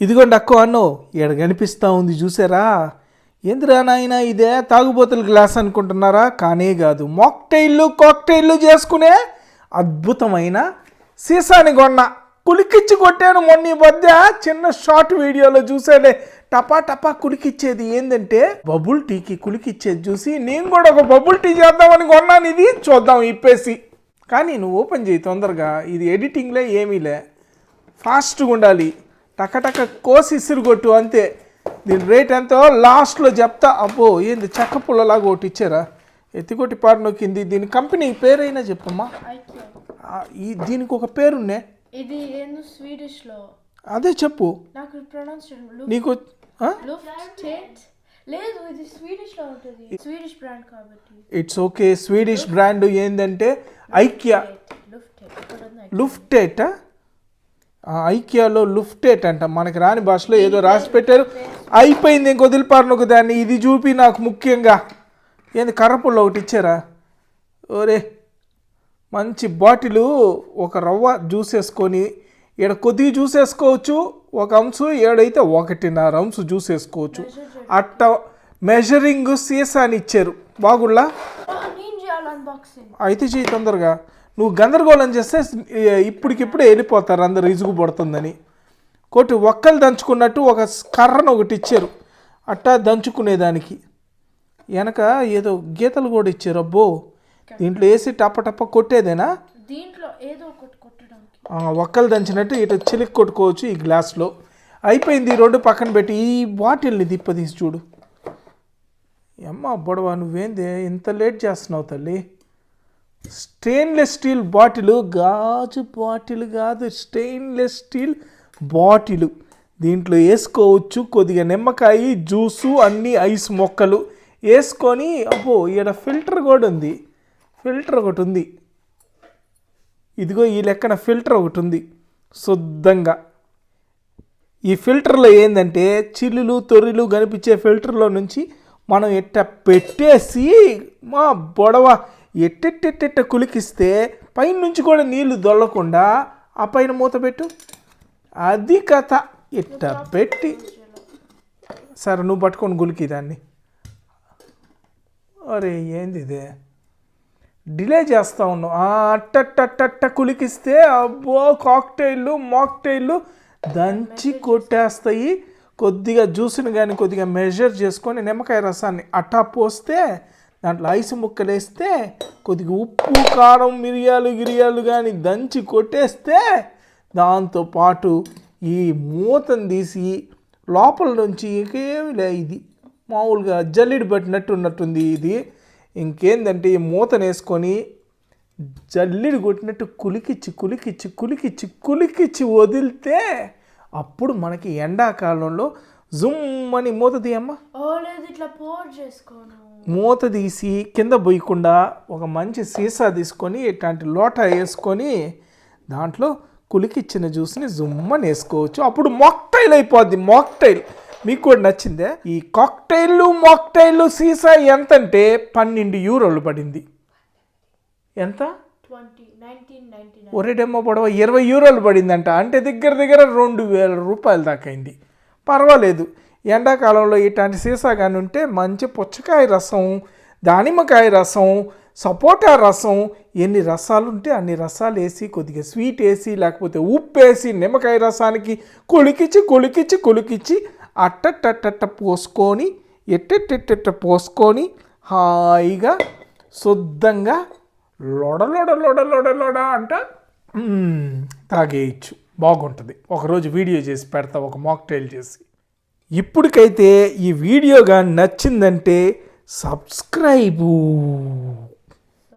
ఇదిగోండి అక్కో అన్నో ఈడ కనిపిస్తూ ఉంది చూసారా? ఏందిరా నాయన ఇదే? తాగుబోతుల గ్లాస్ అనుకుంటున్నారా? కానే కాదు. మాక్టైళ్ళు కాక్టైళ్ళు చేసుకునే అద్భుతమైన సీసాని కొన్న. కులికిచ్చి కొట్టాను మొన్న ఈ మధ్య. చిన్న షార్ట్ వీడియోలో చూసాలే టపా టపా కులికిచ్చేది ఏంటంటే బబుల్ టీకి కులికిచ్చేది చూసి నేను కూడా ఒక బబుల్ టీ చేద్దామని కొన్నాను ఇది చూద్దాం ఇప్పేసి. కానీ నువ్వు ఓపెన్ చేయి తొందరగా. ఇది ఎడిటింగ్లే ఏమీలే. ఫాస్ట్గా ఉండాలి. టకటక కోసి ఇసురుగొట్టు అంతే. దీని రేట్ ఎంతో? లాస్ట్లో చెప్తా అబ్బో ఏంది చెక్క పుల్లలాగా ఒకటి ఇచ్చారా? ఎత్తికొట్టి పాట నొక్కింది. దీని కంపెనీ పేరైనా చెప్పమ్మా. ఈ దీనికి ఒక పేరున్నే. ఇది ఏందో స్వీడిష్లో అదే చెప్పు. నాకు ప్రొనౌన్స్ నీకు ఆ? లుఫ్టెట్ లేదు ఇది స్వీడిష్లో ఉంటుంది స్వీడిష్ బ్రాండ్ కాబట్టి. It's okay. స్వీడిష్ బ్రాండ్ ఏంటంటే ఐక్యా. లుఫ్టేట్ ఐకియాలో లుఫ్టేట్ అంట. మనకి రాని భాషలో ఏదో రాసి పెట్టారు అయిపోయింది ఇంకో వదిలిపారు దాన్ని. ఇది చూపి నాకు ముఖ్యంగా. ఏంది కర్రపుల్ల ఒకటి ఇచ్చారా? ఓరే మంచి బాటిలు ఒక రవ్వ జ్యూస్ వేసుకొని ఈడ కొద్దిగా జ్యూస్ వేసుకోవచ్చు ఒక అంశు ఏడైతే ఒకటిన్నర అంశు జ్యూస్ వేసుకోవచ్చు అట్ట మెజరింగ్ సీసాని ఇచ్చారు బాగుళ్ళా అయితే చెయ్యి తొందరగా. నువ్వు గందరగోళం చేస్తే ఇప్పటికిప్పుడే వెళ్ళిపోతారు అందరు ఇసుగు పడుతుందని. కొట్టి ఒక్కలు దంచుకున్నట్టు ఒక కర్రను ఒకటి ఇచ్చారు. అట్టా దంచుకునేదానికి. వెనక ఏదో గీతలు కూడా ఇచ్చారు. అబ్బో దీంట్లో వేసి టప్ప టప్ప కొట్టేదేనా? దీంట్లో ఏదో ఒకటి కొట్టడానికి. ఆ, ఒక్కలు దంచినట్టు ఇటు చిలికి కొట్టుకోవచ్చు ఈ గ్లాస్లో. అయిపోయింది ఈ రెండు పక్కన పెట్టి. ఈ బాటిల్ని దిప్పదీసి చూడు. అమ్మ బొడవ నువ్వేంది? ఇంత లేట్ చేస్తున్నావు తల్లి. స్టెయిన్లెస్ స్టీల్ బాటిల్ గాజు బాటిల్ కాదు స్టెయిన్లెస్ స్టీల్ బాటిల్. దీంట్లో వేసుకోవచ్చు కొద్దిగా నిమ్మకాయ జ్యూసు అన్ని ఐస్ మొక్కలు. వేసుకొని అబ్బో ఈడ ఫిల్టర్ కూడా ఉంది. ఫిల్టర్ ఒకటి ఉంది. ఇదిగో ఈ లెక్కన ఫిల్టర్ ఒకటి ఉంది. శుద్ధంగా. ఈ ఫిల్టర్లో ఏంటంటే చిల్లులు తొర్రిలు కనిపించే ఫిల్టర్లో నుంచి మనం ఎట్ట పెట్టేసి మా బొడవ ఎట్టెట్టెట్టెట్ట కులికిస్తే పైన నుంచి కూడా నీళ్ళు దొల్లకుండా ఆ పైన మూత పెట్టు. అది కథ. ఇట్ట పెట్టి సరే నువ్వు పట్టుకొని గులికి దాన్ని. అరే ఏంది ఇదే? డిలే చేస్తూ ఉన్నావు. అట్టట్టట్టట్ట కులికిస్తే అబ్బో కాక్టైళ్ళు మాక్టైళ్ళు దంచి కొట్టేస్తాయి. కొద్దిగా జ్యూస్ని కానీ కొద్దిగా మెజర్ చేసుకొని నిమ్మకాయ రసాన్ని అట్టా పోస్తే దాంట్లో ఐసు ముక్కలు వేస్తే కొద్దిగా ఉప్పు కారం మిరియాలు గిరియాలు కానీ దంచి కొట్టేస్తే దాంతో పాటు ఈ మూతను తీసి లోపల నుంచి ఇంకేమి లే ఇది మామూలుగా జల్లిడి పట్టినట్టు ఉన్నట్టుంది ఇది. ఇంకేందంటే ఈ మూతను వేసుకొని జల్లిడి కొట్టినట్టు కులికిచ్చి కులికిచ్చి కులికిచ్చి కులికిచ్చి వదిలితే అప్పుడు మనకి ఎండాకాలంలో జుమ్ అని మూత తీయమ్మా మూత తీసి కింద పోయకుండా ఒక మంచి సీసా తీసుకొని ఇట్లాంటి లోటా వేసుకొని దాంట్లో కులికిచ్చిన జ్యూస్ని జుమ్మని వేసుకోవచ్చు. అప్పుడు మాక్టైల్ అయిపోద్ది మాక్టైల్. మీకు కూడా నచ్చిందే? ఈ కాక్టైల్ మాక్టైల్ సీసా ఎంత అంటే పన్నెండు యూరోలు పడింది. ఎంత? ట్వంటీ పొడవ ఇరవై యూరోలు పడిందంట. అంటే దగ్గర దగ్గర రెండు వేల రూపాయలు దాకా అయింది. పర్వాలేదు. ఎండాకాలంలో ఇట్లాంటి సీసా కానీ ఉంటే మంచి పుచ్చకాయ రసం దానిమ్మకాయ రసం సపోటా రసం ఎన్ని రసాలు ఉంటే అన్ని రసాలు వేసి కొద్దిగా స్వీట్ వేసి లేకపోతే ఉప్పు వేసి నిమ్మకాయ రసానికి కొలికిచ్చి కొలికిచ్చి కొలికిచ్చి అట్టట్టట్ట పోసుకొని ఎట్టెట్టెట్ట పోసుకొని హాయిగా శుద్ధంగా లొడ లొడ లొడ లొడ లొడ అంట తాగేయచ్చు బాగుంటుంది. ఒకరోజు వీడియో చేసి పెడతా ఒక మాక్టైల్ చేసి. ఇప్పటికైతే ఈ వీడియో కానీ నచ్చిందంటే సబ్స్క్రైబు.